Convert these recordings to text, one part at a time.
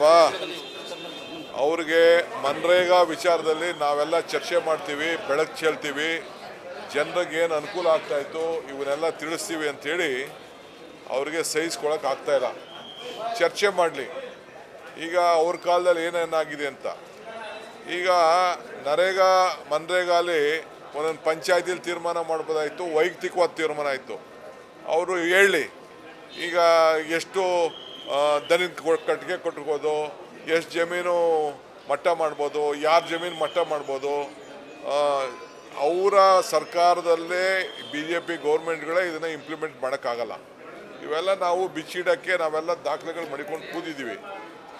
ನೋಡಪ್ಪ ಅವ್ರಿಗೆ ಮನ್ರೇಗಾ ವಿಚಾರದಲ್ಲಿ ನಾವೆಲ್ಲ ಚರ್ಚೆ ಮಾಡ್ತೀವಿ, ಬೆಳಕು ಚೆಲ್ತೀವಿ ಜನರಿಗೆ ಏನು ಅನುಕೂಲ ಆಗ್ತಾಯಿತ್ತು ಇವನ್ನೆಲ್ಲ ತಿಳಿಸ್ತೀವಿ ಅಂಥೇಳಿ ಅವ್ರಿಗೆ ಸಹಿಸ್ಕೊಳಕ್ಕೆ ಇಲ್ಲ. ಚರ್ಚೆ ಮಾಡಲಿ. ಈಗ ಅವ್ರ ಕಾಲದಲ್ಲಿ ಏನೇನಾಗಿದೆ ಅಂತ. ಈಗ ನರೇಗಾ ಮನ್ರೇಗಾಲಿ ಒಂದೊಂದು ಪಂಚಾಯತಿಲಿ ತೀರ್ಮಾನ ಮಾಡ್ಬೋದಾಯಿತು, ವೈಯಕ್ತಿಕವಾದ ತೀರ್ಮಾನ ಆಯಿತು. ಅವರು ಹೇಳಿ ಈಗ ಎಷ್ಟು ದನಿನ ಕಟ್ಟಿಗೆ ಕೊಟ್ಟಿರ್ಬೋದು ಎಷ್ಟು ಜಮೀನು ಮಟ್ಟ ಮಾಡ್ಬೋದು, ಯಾರ ಜಮೀನು ಮಟ್ಟ ಮಾಡ್ಬೋದು ಅವರ ಸರ್ಕಾರದಲ್ಲೇ ಬಿ ಜೆ ಪಿ ಗೌರ್ಮೆಂಟ್ಗಳೇ ಇದನ್ನು ಇಂಪ್ಲಿಮೆಂಟ್ ಮಾಡೋಕ್ಕಾಗಲ್ಲ. ಇವೆಲ್ಲ ನಾವು ಬಿಚ್ಚಿಡೋಕ್ಕೆ ನಾವೆಲ್ಲ ದಾಖಲೆಗಳು ಮಡಿಕೊಂಡು ಕೂದಿದ್ದೀವಿ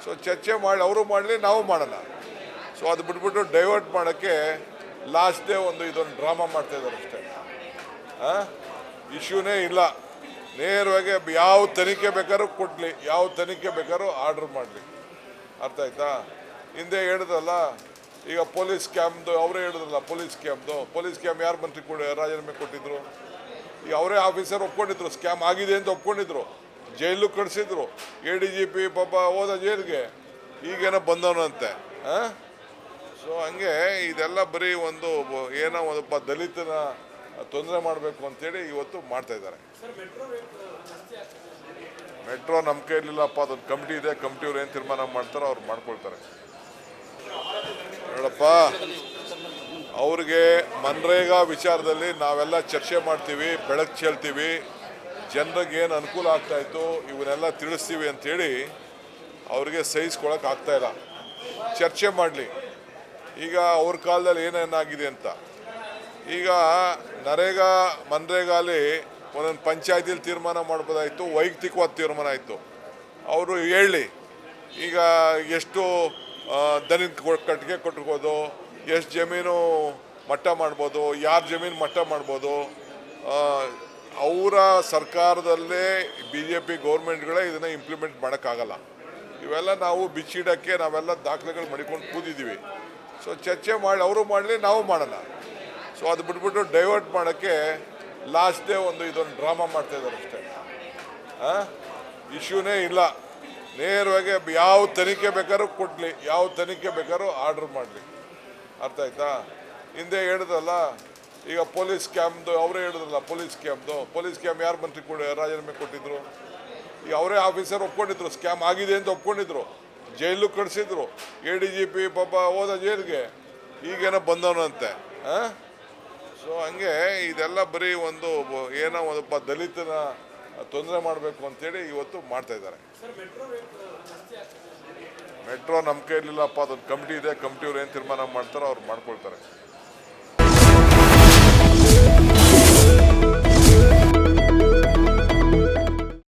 ಸೊ ಚರ್ಚೆ ಮಾಡಿ ಅವರು ಮಾಡಲಿ, ನಾವು ಮಾಡೋಣ ಸೊ ಅದು ಬಿಟ್ಬಿಟ್ಟು ಡೈವರ್ಟ್ ಮಾಡೋಕ್ಕೆ ಲಾಸ್ಟ್ ಡೇ ಒಂದು ಇದೊಂದು ಡ್ರಾಮಾ ಮಾಡ್ತಾಯಿದ್ದಾರೆ ಅಷ್ಟೇ. ಇಶ್ಯೂನೇ ಇಲ್ಲ. ನೇರವಾಗಿ ಯಾವ ತನಿಖೆ ಬೇಕಾದ್ರೂ ಕೊಡಲಿ, ಯಾವ ತನಿಖೆ ಬೇಕಾದ್ರೂ ಆರ್ಡರ್ ಮಾಡಲಿ. ಅರ್ಥ ಆಯ್ತಾ? ಹಿಂದೆ ಹೇಳಿದ್ರಲ್ಲ, ಈಗ ಪೊಲೀಸ್ ಕ್ಯಾಂಪ್ದು, ಅವರೇ ಹೇಳಿದ್ರಲ್ಲ ಪೊಲೀಸ್ ಕ್ಯಾಂಪ್ದು. ಪೊಲೀಸ್ ಕ್ಯಾಂಪ್ ಯಾರು ಮಂತ್ರಿ ಕೊಡಿ ರಾಜೀನಾಮೆ ಕೊಟ್ಟಿದ್ರು? ಈಗ ಅವರೇ ಆಫೀಸರ್ ಒಪ್ಕೊಂಡಿದ್ರು, ಸ್ಕ್ಯಾಮ್ ಆಗಿದೆ ಅಂತ ಒಪ್ಕೊಂಡಿದ್ರು. ಜೈಲು ಕಳಿಸಿದ್ರು. ಎ ಡಿ ಜಿ ಪಿ ಪಾಪ ಹೋದ ಜೈಲಿಗೆ. ಈಗೇನೋ ಬಂದವನಂತೆ ಹಾಂ ಸೊ ಹಂಗೆ ಇದೆಲ್ಲ ಬರೀ ಒಂದು ಏನೋ ಒಂದಪ್ಪ ದಲಿತನ ತೊಂದರೆ ಮಾಡಬೇಕು ಅಂತೇಳಿ ಇವತ್ತು ಮಾಡ್ತಾ ಇದ್ದಾರೆ. ಮೆಟ್ರೋ ನಮ್ಮ ಕೈಲಿಲ್ಲಪ್ಪ ಅದೊಂದು ಕಮಿಟಿ ಇದೆ ಕಮಿಟಿಯವ್ರು ಏನು ತೀರ್ಮಾನ ಮಾಡ್ತಾರೋ ಅವ್ರು ಮಾಡ್ಕೊಳ್ತಾರೆ. ಹೇಳಪ್ಪ ಅವ್ರಿಗೆ ಮನ್ರೇಗಾ ವಿಚಾರದಲ್ಲಿ ನಾವೆಲ್ಲ ಚರ್ಚೆ ಮಾಡ್ತೀವಿ ಬೆಳಕು ಚೆಲ್ತೀವಿ ಜನರಿಗೆ ಏನು ಅನುಕೂಲ ಆಗ್ತಾಯಿತ್ತು ಇವನ್ನೆಲ್ಲ ತಿಳಿಸ್ತೀವಿ ಅಂಥೇಳಿ ಅವ್ರಿಗೆ ಸಹಿಸ್ಕೊಳಕ್ಕೆ ಆಗ್ತಾ ಇಲ್ಲ. ಚರ್ಚೆ ಮಾಡಲಿ. ಈಗ ಅವ್ರ ಕಾಲದಲ್ಲಿ ಏನೇನಾಗಿದೆ ಅಂತ. ಈಗ ನರೇಗಾ ಮನ್ರೇಗಾಲಿ ಒಂದೊಂದು ಪಂಚಾಯತಿಲಿ ತೀರ್ಮಾನ ಮಾಡ್ಬೋದಾಯಿತು, ವೈಯಕ್ತಿಕವಾದ ತೀರ್ಮಾನ ಆಯಿತು. ಅವರು ಹೇಳಿ, ಈಗ ಎಷ್ಟು ದನಿನ ಕಟ್ಟಿಗೆ ಕೊಟ್ಟಿರ್ಬೋದು, ಎಷ್ಟು ಜಮೀನು ಮಟ್ಟ ಮಾಡ್ಬೋದು, ಯಾರ ಜಮೀನು ಮಟ್ಟ ಮಾಡ್ಬೋದು ಅವರ ಸರ್ಕಾರದಲ್ಲೇ ಬಿ ಜೆ ಪಿ ಗೌರ್ಮೆಂಟ್ಗಳೇ ಇದನ್ನು ಇಂಪ್ಲಿಮೆಂಟ್ ಮಾಡೋಕ್ಕಾಗಲ್ಲ. ಇವೆಲ್ಲ ನಾವು ಬಿಚ್ಚಿಡೋಕ್ಕೆ ನಾವೆಲ್ಲ ದಾಖಲೆಗಳು ಮಡಿಕೊಂಡು ಕೂದಿದ್ದೀವಿ ಸೊ ಚರ್ಚೆ ಮಾಡಿ, ಅವರು ಮಾಡಲಿ, ನಾವು ಮಾಡೋಣ ಸೊ ಅದು ಬಿಟ್ಬಿಟ್ಟು ಡೈವರ್ಟ್ ಮಾಡೋಕ್ಕೆ ಲಾಸ್ಟ್ ಡೇ ಒಂದು ಇದೊಂದು ಡ್ರಾಮಾ ಮಾಡ್ತಾ ಇದ್ದಾರೆ ಅಷ್ಟೇ. ಇಶ್ಯೂನೇ ಇಲ್ಲ. ನೇರವಾಗಿ ಯಾವ ತನಿಖೆ ಬೇಕಾದ್ರೂ ಕೊಡಲಿ, ಯಾವ ತನಿಖೆ ಬೇಕಾದ್ರೂ ಆರ್ಡರ್ ಮಾಡಲಿ. ಅರ್ಥ ಆಯ್ತಾ? ಹಿಂದೆ ಹೇಳಿದ್ರಲ್ಲ, ಈಗ ಪೊಲೀಸ್ ಕ್ಯಾಂಪ್ದು ಅವರೇ ಹೇಳಿದ್ರಲ್ಲ ಪೊಲೀಸ್ ಕ್ಯಾಂಪ್ದು ಪೊಲೀಸ್ ಕ್ಯಾಂಪ್ ಯಾರು ಮಂತ್ರಿ ಕೊಡಿ ರಾಜೀನಾಮೆ ಕೊಟ್ಟಿದ್ರು? ಈಗ ಅವರೇ ಆಫೀಸರ್ ಒಪ್ಕೊಂಡಿದ್ರು ಸ್ಕ್ಯಾಮ್ ಆಗಿದೆ ಅಂತ ಒಪ್ಕೊಂಡಿದ್ರು. ಜೈಲು ಕಳಿಸಿದ್ರು. ಎ ಡಿ ಜಿ ಪಿ ಪಾಪ ಹೋದ ಜೈಲಿಗೆ. ಈಗೇನೋ ಬಂದವನಂತೆ. ಹಾಂ ಸೊ ಹಂಗೆ ಇದೆಲ್ಲ ಬರೀ ಒಂದು ಏನೋ ಒಂದಪ್ಪ ದಲಿತನ ತೊಂದರೆ ಮಾಡಬೇಕು ಅಂತೇಳಿ ಇವತ್ತು ಮಾಡ್ತಾ ಇದ್ದಾರೆ. ಮೆಟ್ರೋ ನಮ್ಮ ಕೈಲಿಲ್ಲಪ್ಪ ಅದೊಂದು ಕಮಿಟಿ ಇದೆ ಕಮಿಟಿಯವ್ರು ಏನು ತೀರ್ಮಾನ ಮಾಡ್ತಾರೋ ಅವ್ರು ಮಾಡ್ಕೊಳ್ತಾರೆ.